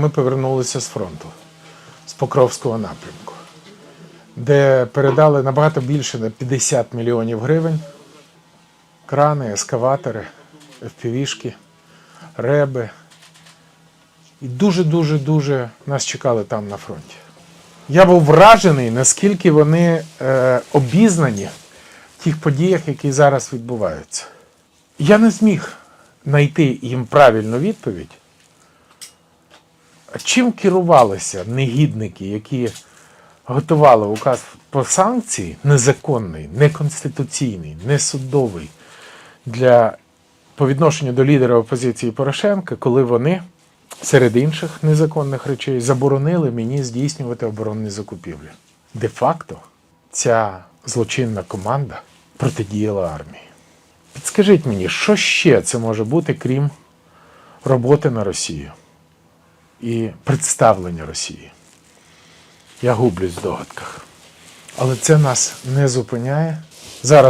Ми повернулися з фронту, з Покровського напрямку, де передали набагато більше на 50 мільйонів гривень крани, ескаватори, FPV-шки, реби. І дуже-дуже дуже нас чекали там на фронті. Я був вражений, наскільки вони е, обізнані в тих подіях, які зараз відбуваються. Я не зміг знайти їм правильну відповідь. Чим керувалися негідники, які готували указ по санкції незаконний, неконституційний, несудовий для по відношенню до лідера опозиції Порошенка, коли вони серед інших незаконних речей заборонили мені здійснювати оборонні закупівлі. Де-факто ця злочинна команда протидіяла армії. Підскажіть мені, що ще це може бути, крім роботи на Росію? І представлення Росії. Я гублюсь в догадках. Але це нас не зупиняє. Зараз